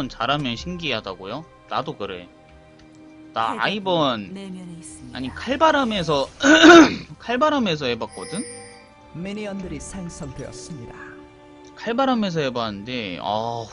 아이번 잘하면 신기하다고요? 나도 그래. 나 아이번. 아니 칼바람에서 칼바람에서 해봤거든? 미니언들이 생성되었습니다. 칼바람에서 해봤는데 아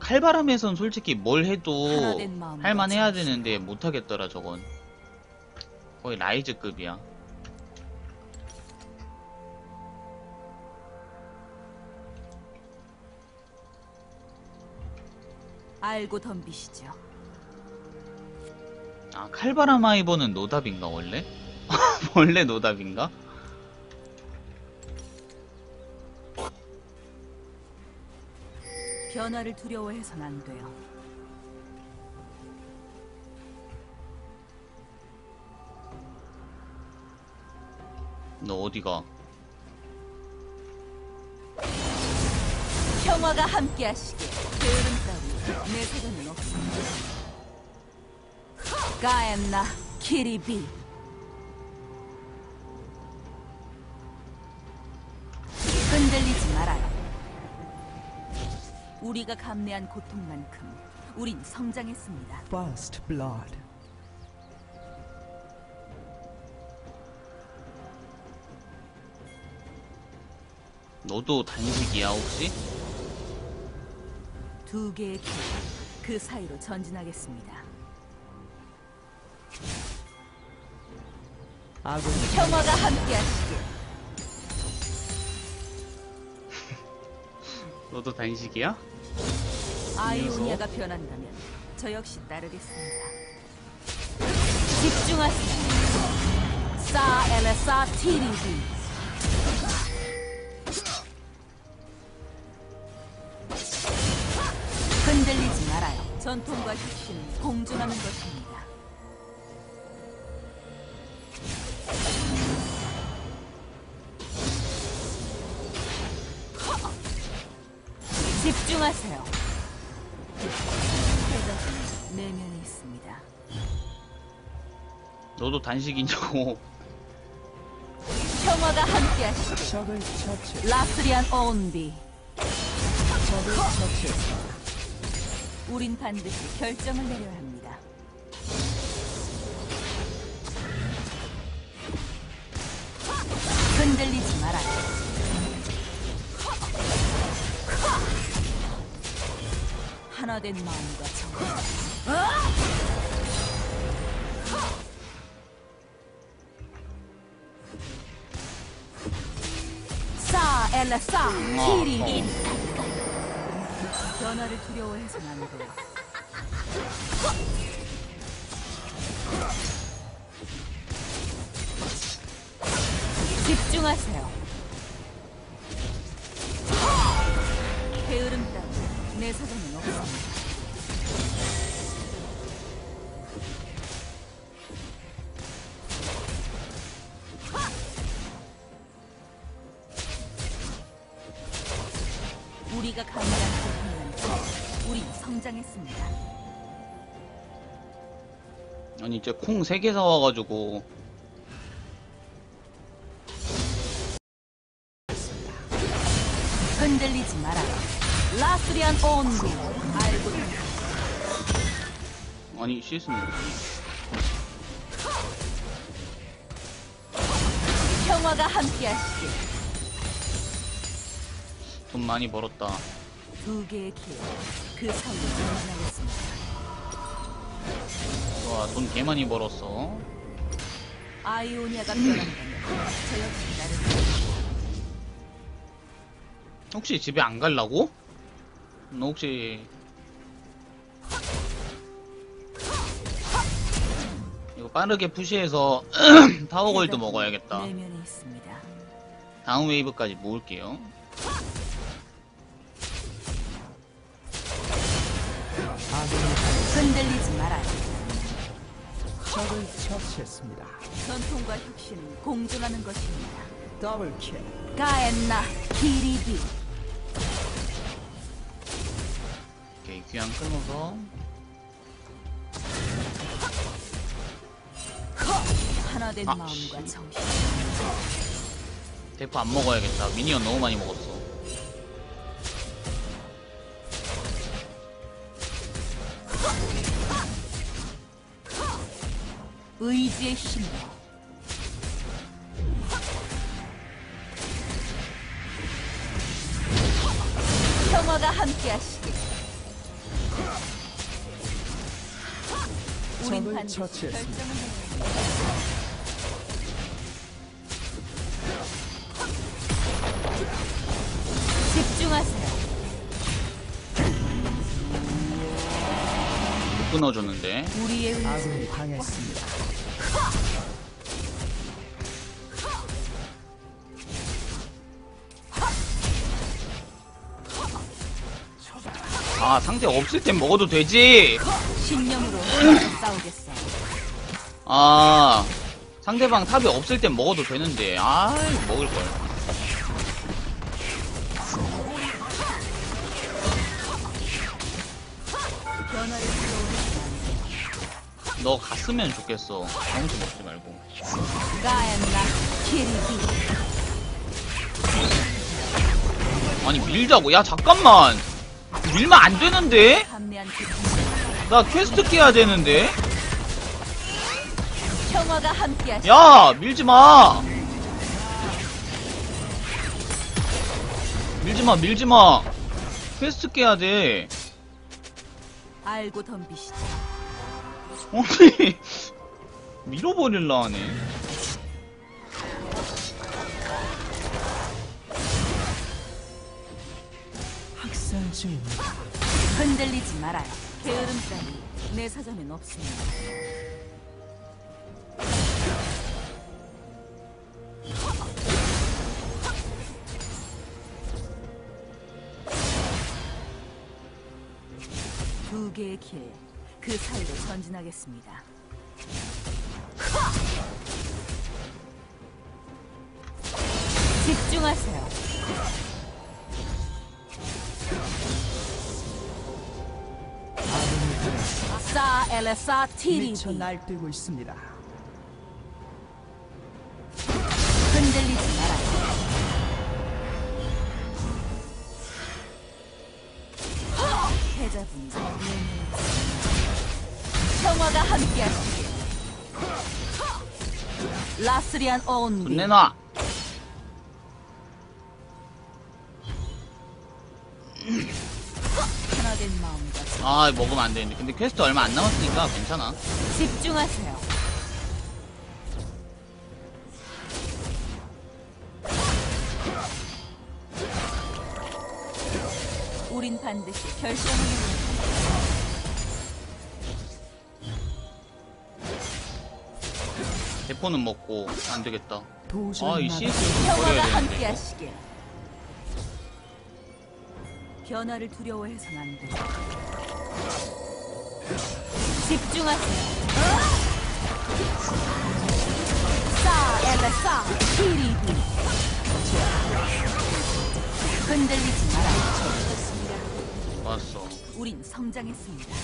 칼바람에선 솔직히 뭘 해도 할만해야. 되는데 못하겠더라 저건 거의 라이즈급이야 알고 덤비시죠. 아 칼바람 아이버는 노답인가 원래? 원래 노답인가? 변화를 두려워해선 안 돼요. 너 어디가? 평화가 함께하시게. 게으름 따위 내 사전은 없습니다. 가엔나 키리비. 흔들리지 말아요. 우리가 감내한 고통만큼 우린 성장했습니다. First Blood. 너도 단식이야 혹시? 두 개의 길, 그 사이로 전진하겠습니다. 아군이 평화가 함께하시길. 너도 단식이야? 아이오니아가 변한다면 저 역시 따르겠습니다. 집중하세요. 사 엘레사 티리비. 전통과 혁신은 공존하는 것입니다. 집중하세요. 내면에 있습니다. 너도 단식이냐고 평화가. 적을 처치. 라스리안 온비. 적을 처치했습니다. 우린 반드시 결정을 내려야 합니다. 흔들리지 말아요. 하나 된 마음과 정성. 사 엘라 사 키리 변화를 두려워해서는 안. 집중하세요. 게으름 따위 내 사전은 없습니다. 이제 콩 3개 사와가지고 흔들리지 말아요. 라스리안 온고 알고 아니 실수는 평화가 함께하시길. 돈 많이 벌었다 두 개의 길, 그 사이로 전진하겠습니다. 와 돈 개 많이 벌었어 아이오니아가 변한다면 저 역시 나를 혹시 집에 안 갈라고? 너 혹시 이거 빠르게 푸시해서 타워골드 먹어야겠다 내면에 있습니다. 다음 웨이브까지 모을게요 흔들리지 말아요. 적을 처치했습니다. 전통과 혁신은 공존하는 것입니다. 더블 킬. 가엔나 키리비 오케이 귀향 끊어서 하나 된 아, 마음과 씨. 정신. 대포 안 먹어야겠다 미니언 너무 많이 먹었어 의지의 힘으로 평화가 함께하시길. 우린 적을 반드시 처치했습니다. 결정을 집중하세요. 끊어줬는데. 우리의 의지. 아군이 당했습니다. 아, 상대 없을 땐 먹어도 되지! 신념으로 싸우겠어. 아, 상대방 탑이 없을 땐 먹어도 되는데. 아, 먹을걸. 변화를 불러오는 너 갔으면 좋겠어. 아무튼 먹지 말고. 가엔나 키리기. 아니, 밀자고. 야, 잠깐만! 밀면 안 되는데? 그나 퀘스트 깨야 되는데? 야, 밀지 마. 밀지 마, 밀지 마. 퀘스트 깨야 돼. 알고 덤비시죠. 아니, 밀어버릴라 하네. 중입니다. 흔들리지 말아요. 게으름 따위 내 사전엔 없습니다. 두 개의 길, 그 사이로 전진하겠습니다. 집중하세요. 티리비 미쳐 날뛰고 있습니다. 흔들리지 말아요. 패자분이 평화가 함께하시길. 라스리안 돈 온비 내놔. 아, 먹으면 안 되는데. 근데 퀘스트 얼마 안 남았으니까 괜찮아. 집중하세요. 우린 반드시 결정을 내립니다. 대포는 먹고 안 되겠다. 도저히 아, 이 막을 CS 좀 버려야 평화가 되는데. 함께하시길. 변화를 두려워해선 안 돼. 집중하세요. 싸, 엘레 싸, 히리비. 흔들리지 마라. 좋았어. 우린 성장했습니다.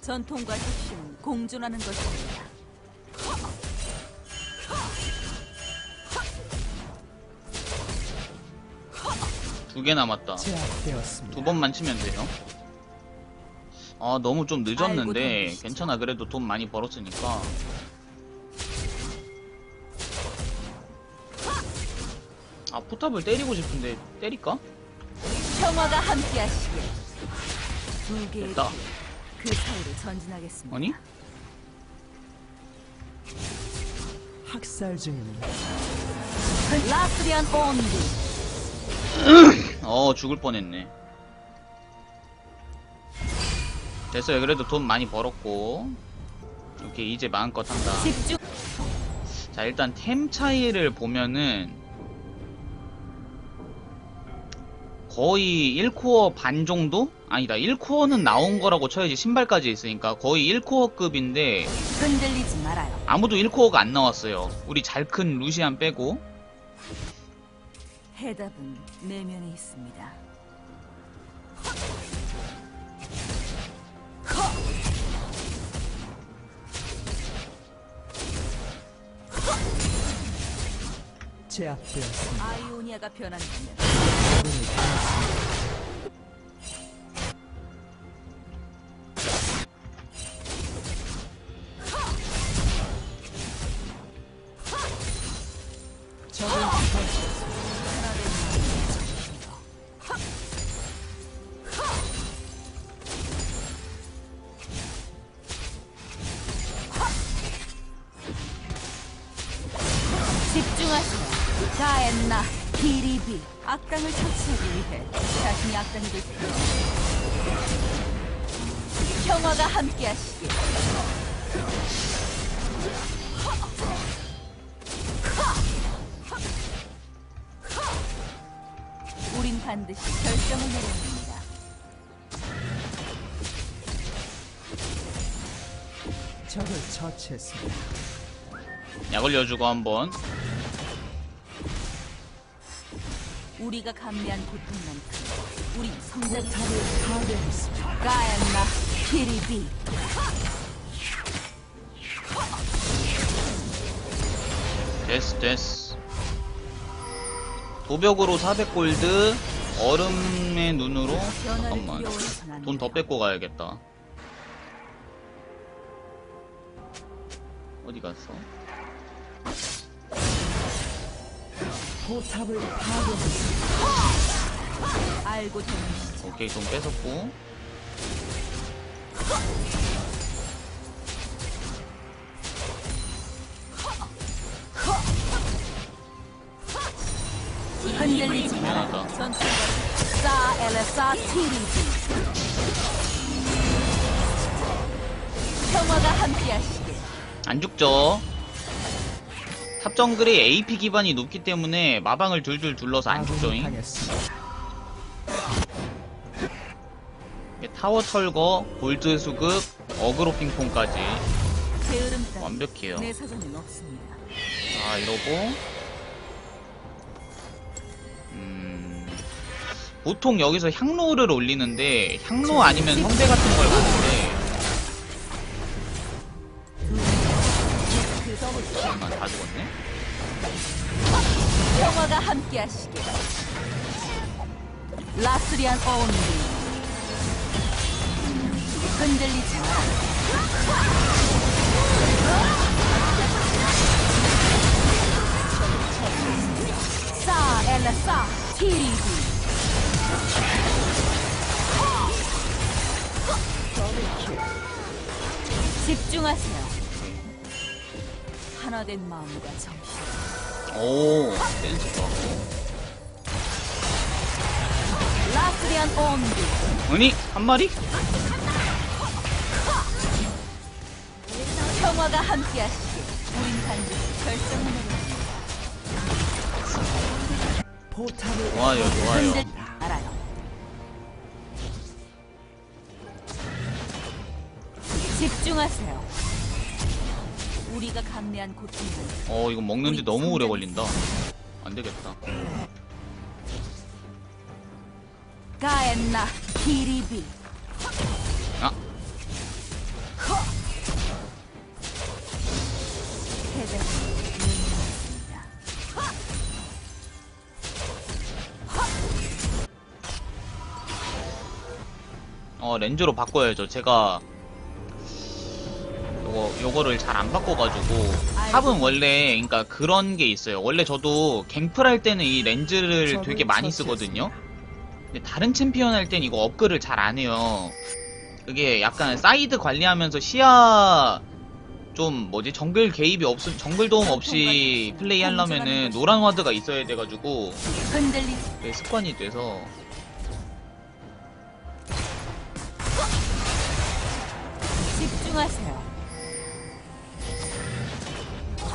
전통과 혁신은 공존하는 것입니다. 두 개 남았다. 제압되었습니다. 두 번만 치면 돼요. 아, 너무 좀 늦었는데. 괜찮아. 그래도 돈 많이 벌었으니까. 아, 포탑을 때리고 싶은데, 때릴까? 평화가 함께하시길. 두 개의 됐다. 길, 그 사이로 전진하겠습니다. 아니? 학살 중입니다. 라스리안 온비. 어, 죽을 뻔했네. 됐어요. 그래도 돈 많이 벌었고. 오케이, 이제 마음껏 한다. 집중. 자, 일단 템 차이를 보면은 거의 1코어 반 정도? 아니다. 1코어는 나온 거라고 쳐야지 신발까지 있으니까 거의 1코어급인데 흔들리지 말아요. 아무도 1코어가 안 나왔어요. 우리 잘 큰 루시안 빼고 해답은 내면에 있습니다. 제압되었습니다. 아이오니아가 변한다면. 집중하시라. 가엔나 비리비 악당을 처치하기 위해 자신이 악당이 될 없어. 평화가 함께하시길. 우린 반드시 결정을 내려야 합니다. 적을 처치했습니다. 약 올려주고 한번. 우리가 감내한 고통만큼 우리 성장 탑을 파괴했습니다. 가엔나 비리비 됐어, 됐어. 도벽으로 400골드, 얼음의 눈으로, 잠깐만. 돈 더. 뺏고 가야겠다. 어디 갔어? 포탑을 파괴했습니다. 알고 되는 시죠. 오케이, 돈 뺏었고. 흔들리지 마라. 사 엘레사 티리비 평화가 함께하시길. 안 죽죠? 탑 정글이 AP 기반이 높기 때문에 마방을 둘둘 둘러서 안 죽죠잉. 타워 철거, 골드 수급, 어그로 핑퐁까지 완벽해요. 자, 이러고. 음. 보통 여기서 향로를 올리는데, 향로 아니면 성대 같은 걸그 평화가 함께하시길. 라스리안 어운리 흔들리지 마라. 사 엘레사 티리비 집중하세요. 하나 된 마음과 정신. 오, 센스 좋았고. 아니, 한 마리? 평화가 함께하시길 우린 반드시 포탑을 좋아요, 좋아요. 알아요 집중하세요 우리가 감내한 고통은 어, 이거 먹는데 너무 오래 걸린다. 안 되겠다. 가엔나 비리비. 아, 어, 렌즈로 바꿔야죠. 제가, 요거, 요거를 잘 안 바꿔가지고, 탑은 원래, 그니까 그런 게 있어요. 원래 저도 갱플 할 때는 이 렌즈를 되게 많이 쓰거든요. 근데 다른 챔피언 할 땐 이거 업글을 잘 안 해요. 그게 약간 사이드 관리하면서 시야, 좀 뭐지, 정글 개입이 없, 정글 도움 없이 플레이 하려면은 노란 와드가 있어야 돼가지고, 그게 습관이 돼서, 집중하세요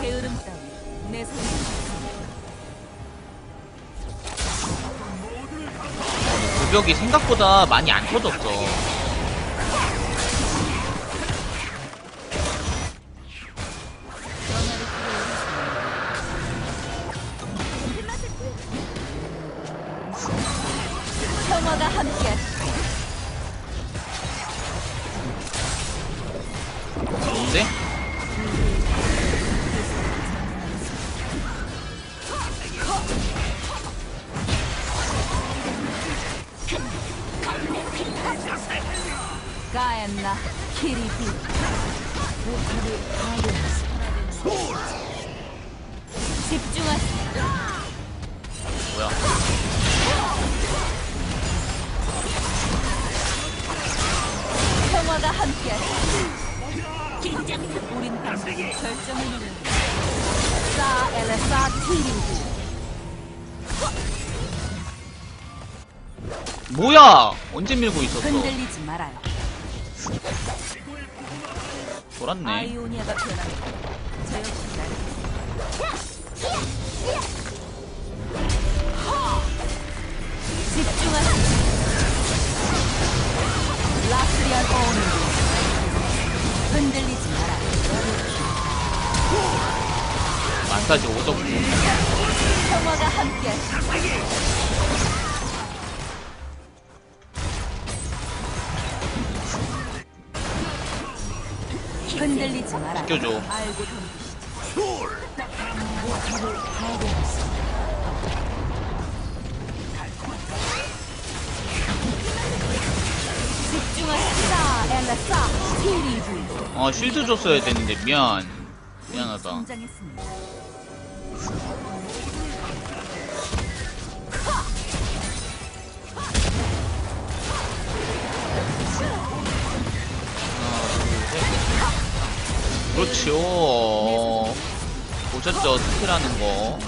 게으름 따위 내 손에 구벽이 생각보다 많이 안 터졌어. 뭐야? 언제 밀고 있었어? 흔들리지 말아요. 돌았네. 아이오니아가 변합니다. 저 역시 집중하세요. 라스리안 흔들리지 말아요. 마사지 오덕후. 평화가 함께 흔들리지 말아요. 껴줘. 알고. 집중하시다 엘라사 어, 쉴드 줬어야 되는데, 미안. 미안하다. 그렇지요. 보셨죠? 스킬하는 거.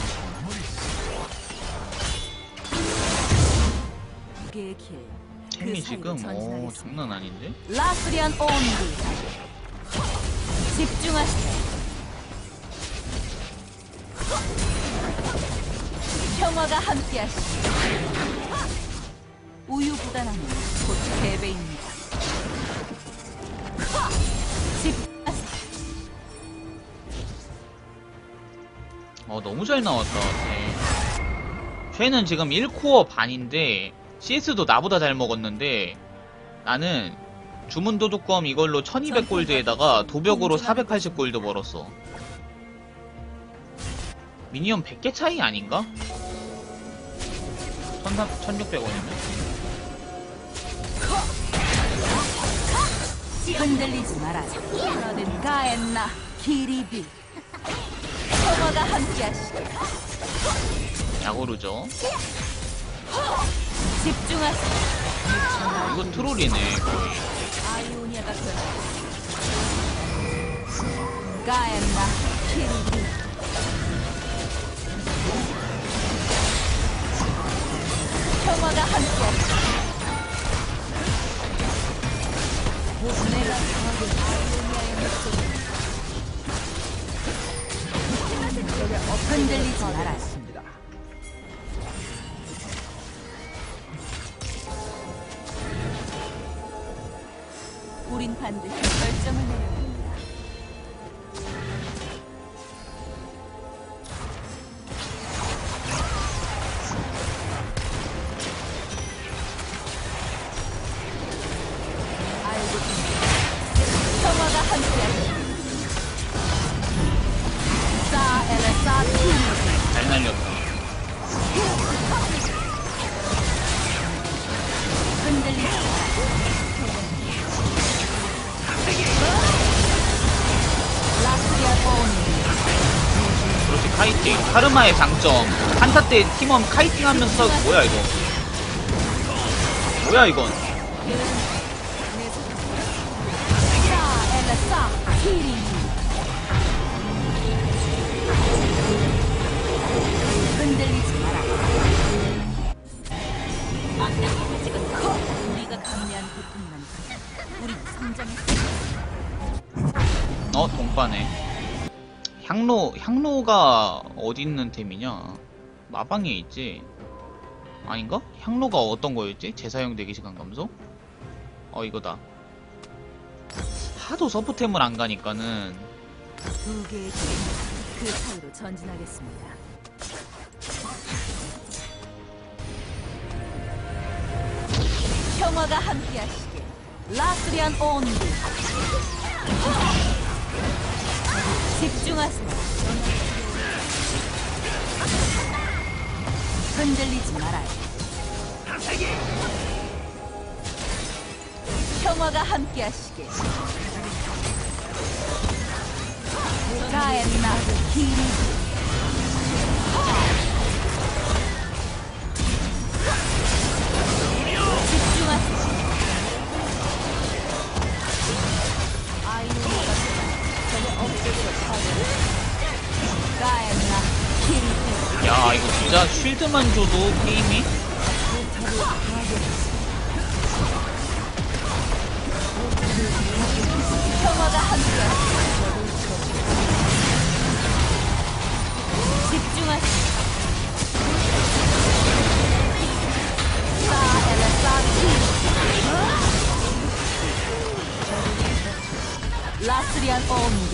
템이 지금, 어, 전진하겠습니다. 장난 아닌데? 라스리안 온디 집중하시오. 평화가 함께하시오. 우유부단함은 곧 패배입니다. 어, 너무 잘 나왔다, 쟤. 쟤는 지금 1코어 반인데, CS도 나보다 잘 먹었는데, 나는 주문 도둑검 이걸로 1200골드에다가 도벽으로 480골드 벌었어. 미니언 100개 차이 아닌가? 1600원이면? 흔들리지 말아요. 가엔나 기리비 평화가 함께하시오. 야구르죠. 집중하시오. 이거 트롤이네, 거의. 아이오니아가 가엔나 키리비 평화가 함께하시오. 내가 아이오니아의 목소리 흔들리지 말아요. 카르마의 장점. 한타 때 팀원 카이팅 하면서, 뭐야, 이거. 뭐야, 이건. 향로, 향로가 어디 있는 템이냐? 마방에 있지? 아닌가? 향로가 어떤 거였지? 재사용 대기시간 감소? 어, 이거다. 하도 서포템을 안 가니까는, 두 개의 길, 그 사이로 전진하겠습니다. 평화가 함께하시길. 라스리안 온디. 안녕하세요. 흔들리지 말아요. 평화가 함께하시길. 가엔나 기리지 야 이거 진짜 쉴드만 줘도 게임이? 라스리안 오미.